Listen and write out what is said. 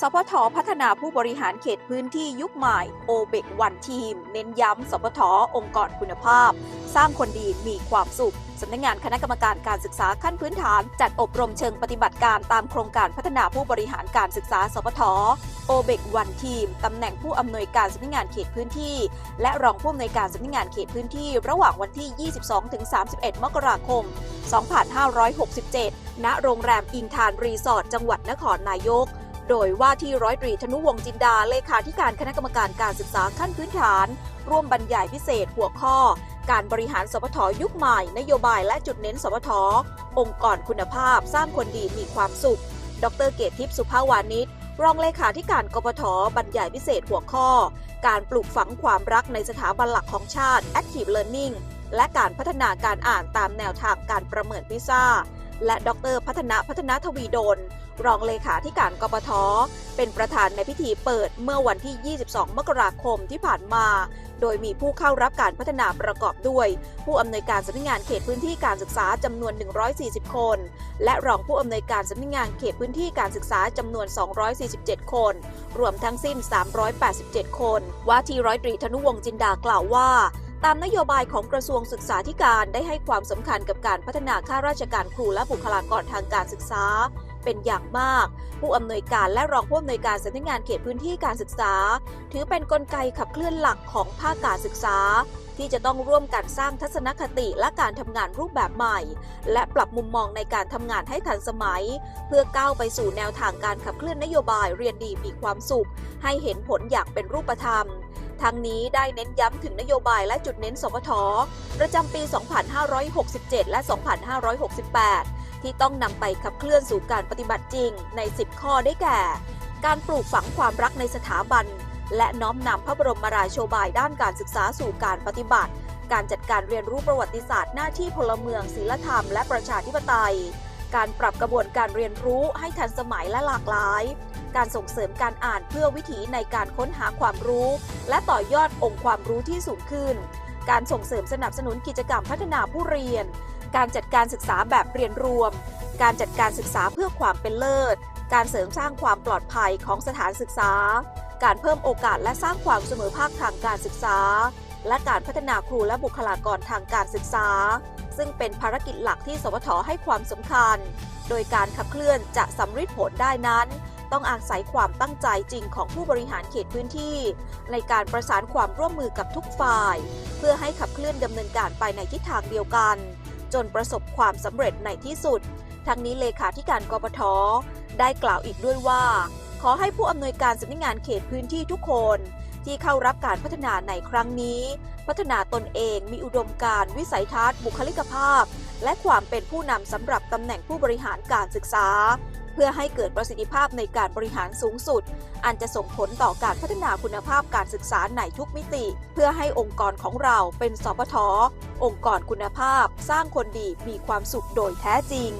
สพทพัฒนาผู้บริหารเขตพื้นที่ยุคใหม่โอเบกวันทีม เน้นย้ำสพทองค์กรคุณภาพ สร้างคนดีมีความสุขสำนักงานคณะกรรมการการศึกษาขั้นพื้นฐาน จัดอบรมเชิงปฏิบัติการตามโครงการพัฒนาผู้บริหารการศึกษา สพทโอเบกวันทีมตำแหน่งผู้อำนวยการสำนักงานเขตพื้นที่ และรองผู้อำนวยการสำนักงานเขตพื้นที่ ระหว่างวันที่ 22-31 มกราคม 2567 ณ โรงแรมอิงทานรีสอร์ทจังหวัดนครนายก โดยว่าที่ร้อยตรีธนุวงศ์จินดาเลขาธิการคณะกรรมการการศึกษาขั้นพื้นฐาน ร่วมบรรยายพิเศษหัวข้อ การบริหารสพทยุคใหม่ นโยบายและจุดเน้นสพทองค์กรคุณภาพสร้างคนดีมีความสุข ดรเกตทิพย์สุภาวานิชรองเลขาธิการกปทบรรยายพิเศษหัวข้อ การปลูกฝังความรักในสถาบันหลักของชาติ Active Learning และการพัฒนาการอ่านตามแนวทางการประเมินพิซ่า และดรพัฒนาพัฒนาทวีดล รองเลขาธิการกปทเป็นประธานในพิธีเปิดเมื่อวันที่ 22 มกราคมที่ผ่านมา โดยมีผู้เข้ารับการพัฒนาประกอบด้วย ผู้อำนวยการสำนักงานเขตพื้นที่การศึกษาจำนวน 140 คน และรองผู้อำนวยการสำนักงานเขตพื้นที่การศึกษาจำนวน 247 คน รวมทั้งสิ้น 387 คน ว่าที่ร้อยตรีธนุวงศ์จินดากล่าวว่า ตามนโยบายของกระทรวงศึกษาธิการได้ให้ความสำคัญกับการพัฒนาข้าราชการครูและบุคลากรทางการศึกษา เป็นอย่างมาก ผู้อำนวยการและรองผู้อำนวยการสำนักงานเขตพื้นที่การศึกษา ถือเป็นนกลไกขับเคลื่อนหลักของภาคการศึกษา ที่จะต้องร่วมกันสร้างทัศนคติและการทำงานรูปแบบใหม่ และปรับมุมมองในการทำงานให้ทันสมัย เพื่อก้าวไปสู่แนวทางการขับเคลื่อนนโยบายเรียนดีมีความสุข ให้เห็นผลอย่างเป็นรูปธรรม ทั้งนี้ได้เน้นย้ำถึงนโยบายและจุดเน้นสพทประจำปี 2567 และ 2568 ที่ต้องนำไปขับเคลื่อนสู่การปฏิบัติจริงใน 10 ข้อได้แก่ การปลูกฝังความรักในสถาบัน และน้อมนำพระบรมราโชบายด้านการศึกษาสู่การปฏิบัติ การจัดการเรียนรู้ประวัติศาสตร์หน้าที่พลเมืองศีลธรรมและประชาธิปไตย การปรับกระบวนการเรียนรู้ให้ทันสมัยและหลากหลาย การส่งเสริมการอ่านเพื่อวิถีในการค้นหาความรู้ และต่อยอดองค์ความรู้ที่สูงขึ้น การส่งเสริมสนับสนุนกิจกรรมพัฒนาผู้เรียน การจัดการศึกษาแบบเรียนรวม การจัดการศึกษาเพื่อความเป็นเลิศ การเสริมสร้างความปลอดภัยของสถานศึกษา การเพิ่มโอกาสและสร้างความเสมอภาคทางการศึกษา และการพัฒนาครูและบุคลากรทางการศึกษา ซึ่งเป็นภารกิจหลักที่สวทให้ความสำคัญ โดยการขับเคลื่อนจะสำเร็จผลได้นั้น ต้องอาศัยความตั้งใจจริงของผู้บริหารเขตพื้นที่ ในการประสานความร่วมมือกับทุกฝ่าย เพื่อให้ขับเคลื่อนดำเนินการไปในทิศทางเดียวกัน จนประสบความสำเร็จในที่สุด ทั้งนี้เลขาธิการกปทได้กล่าวอีกด้วยว่า ขอให้ผู้อำนวยการสำนักงานเขตพื้นที่ทุกคนที่เข้ารับการพัฒนาในครั้งนี้ พัฒนาตนเองมีอุดมการณ์วิสัยทัศน์ บุคลิกภาพ และความเป็นผู้นำสำหรับตำแหน่งผู้บริหารการศึกษา เพื่อให้เกิดประสิทธิภาพในการบริหารสูงสุด อันจะส่งผลต่อการพัฒนาคุณภาพการศึกษาในทุกมิติ เพื่อให้องค์กรของเราเป็นสปทองค์กรคุณภาพ สร้างคนดีมีความสุขโดยแท้จริง